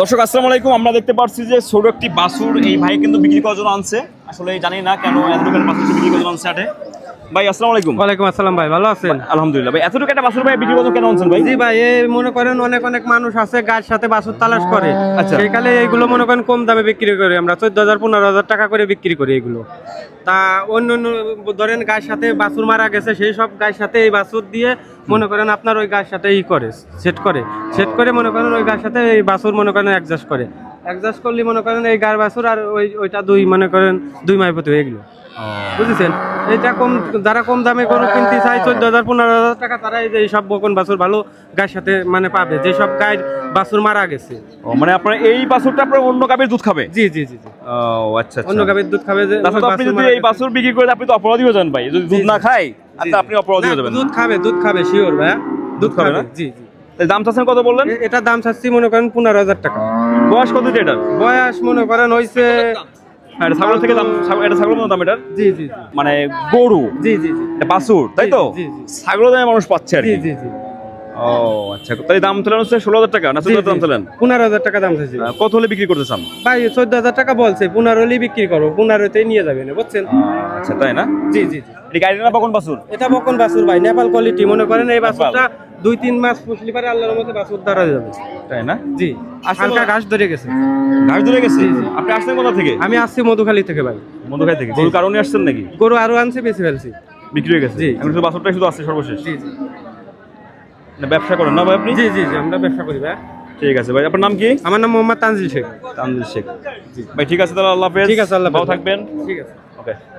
দর্শক, আসসালামু আলাইকুম। আমরা দেখতে পাচ্ছি যে ছোট একটি বাসুর এই ভাই কিন্তু বিক্রি করার জন্য আনছে। আসলে জানি না কেন এত বাসুর বিক্রি করার জন্য আনছে হাটে ভাই আসসালামু আলাইকুম। ওয়ালাইকুম আসসালাম ভাই ভালো আছেন? আলহামদুলিল্লাহ। ভাই এতটুকু একটা বাসুর ভাই বিক্রি করার কেন আনছেন ভাই? জি ভাই এই মনে করেন অনেক অনেক মানুষ আছে গায়ের সাথে বাছুর তালাশ করে। আচ্ছা। সেইকালে এইগুলো মনে করেন কম দামে বিক্রি করি আমরা চোদ্দ হাজার পনেরো হাজার টাকা করে বিক্রি করি এগুলো। তা অন্য অন্য ধরেন গায়ের সাথে বাছুর মারা গেছে সেই সব গায়ের সাথে এই বাছুর দিয়ে মনে করেন আপনার ওই গায়ের সাথে ই করে সেট করে। সেট করে মনে করেন ওই গায়ের সাথে এই বাছুর মনে করেন অ্যাডজাস্ট করে। অ্যাডজাস্ট করলে মনে করেন এই গায়ের বাছুর আর ওই ওইটা দুই মনে করেন দুই মাই প্রতি এগুলো বুঝেছেন? এটা কম যারা কম দামে গরু কিনতে চায় চোদ্দ হাজার পনেরো হাজার টাকা তারা এই যে এইসব বকন বাছুর ভালো গায়ের সাথে মানে পাবে যেসব গায়ের বাছুর মারা গেছে। ও মানে আপনার এই বাসুরটা আপনার অন্য কাপের দুধ খাবে? জি জি জি ও আচ্ছা আচ্ছা। অন্য গাভীর দুধ খাবে যে আপনি যদি এই। বাসুর বিক্রি করে আপনি তো অপরাধী হয়ে যান ভাই। যদি দুধ না। খায় তাহলে আপনি অপরাধী হয়ে যাবেন দুধ খাবে দুধ খাবে শিওর ভাইয়া। দুধ খাবে না? জি জি। দাম চাচ্ছেন কত বললেন? এ- এটার দাম চাচ্ছি মনে করেন পনেরো হাজার টাকা। বয়স কত এটার? বয়স মনে করেন হয়েছে হ্যাঁ, এটা ছাগল থেকে দাম এটা ছাগল দাম এটার? জি জি জি। মানে গরু? জি তাই তো। ছাগল দামে মানুষ পাচ্ছে আর জি কি। জি জি। ও আচ্ছা। তাহলে দাম তোলেন হচ্ছে ষোলো হাজার টাকা না চোদ্দ দাম তোলেন পনেরো হাজার টাকা দাম চাইছি কত হলে বিক্রি করতে চান? ভাই চোদ্দ হাজার টাকা বলছে পনেরো হলেই বিক্রি করব পনেরোতেই নিয়ে যাবেন বুঝছেন? আচ্ছা তাই না? জি জি জি। এটা গাড়ি না কখন বাছুর? এটা বকন বাছুর ভাই? নেপাল কোয়ালিটি মনে করেন এই বাছুরটা দুই তিন মাস পুষলি পারে আল্লাহর মধ্যে বাছুর দ্বারা যাবে। তাই না? জি। আসলে- হালকা ঘাস ধরে গেছে। ঘাস ধরে গেছে। আপনি আসছেন কোথা থেকে? আমি আসছি মধুখালী থেকে ভাই। মধুখাই থেকে। গরু কারণে আসছেন নাকি? গরু আরও আনছি বেশি ফেলছি। বিক্রি হয়ে গেছে? জি। এখন শুধু বাছুরটাই শুধু আসছে সর্বশেষ? জি জি। না, ব্যবসা করেন না ভাই আপনি? জি জি জি আমরা ব্যবসা করি ভাই। ঠিক আছে ভাই আপনার নাম কি? আমার নাম মোহাম্মদ তানজিল শেখ। তানজিল শেখ। ভাই ঠিক আছে তাহলে আল্লাহ হাফেজ। ঠিক আছে, আল্লাহ ভালো থাকবেন। ঠিক আছে। ওকে